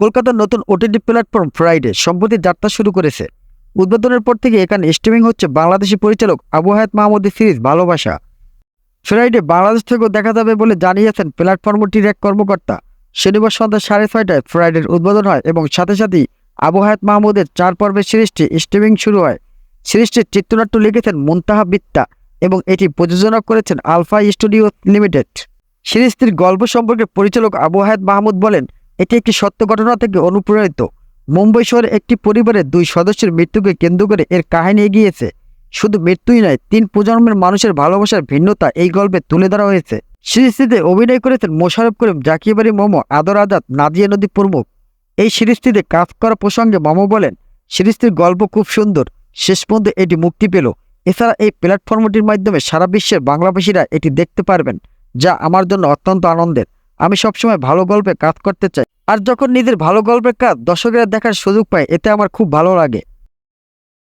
কলকাতার নতুন OTT platform Friday সম্প্রতি যাত্রা শুরু করেছে। উদ্বোধনের পর থেকে এখানে স্ট্রিমিং হচ্ছে বাংলাদেশি পরিচালক আবু হায়াত মাহমুদের সিরিজ ভালোবাসা। ফ্রাইডে বাংলাদেশ থেকেও দেখা যাবে বলে জানিয়েছেন প্ল্যাটফর্মটির এক কর্মকর্তা। শনিবার সন্ধ্যা সাড়ে ছয়টায় ফ্রাইডের উদ্বোধন হয় এবং সাথে সাথেই আবু হায়াত মাহমুদের চার পর্বের সিরিজটি স্ট্রিমিং শুরু হয়। সিরিজটির চিত্রনাট্য লিখেছেন মুনতাহা বিত্তা এবং এটি প্রযোজনা করেছেন আলফা স্টুডিও লিমিটেড। সিরিজটির গল্প সম্পর্কে পরিচালক আবু হায়াত মাহমুদ বলেন এটি একটি সত্য ঘটনা থেকে অনুপ্রাণিত। মুম্বই শহরে একটি পরিবারের দুই সদস্যের মৃত্যুকে কেন্দ্র করে এর কাহিনী এগিয়েছে। শুধু মৃত্যুই নয়, তিন প্রজন্মের মানুষের ভালোবাসার ভিন্নতা এই গল্পে তুলে ধরা হয়েছে। সিরিজটিতে অভিনয় করেছেন মোশারফ করিম জাকিবারি মোমো আদর আজাদ, নাদিয়া নদী প্রমুখ। এই সিরিজটিতে কাজ করা প্রসঙ্গে মোমো বলেন, সিরিজটির গল্প খুব সুন্দর, শেষ পর্যন্ত এটি মুক্তি পেল। এছাড়া এই প্ল্যাটফর্মটির মাধ্যমে সারা বিশ্বের বাংলাভাষীরা এটি দেখতে পারবেন, যা আমার জন্য অত্যন্ত আনন্দের। আমি সবসময় ভালো গল্পে কাজ করতে চাই। আর যখন নিজের ভালো গল্পের কাজ দর্শকেরা দেখার সুযোগ পায়, এতে আমার খুব ভালো লাগে।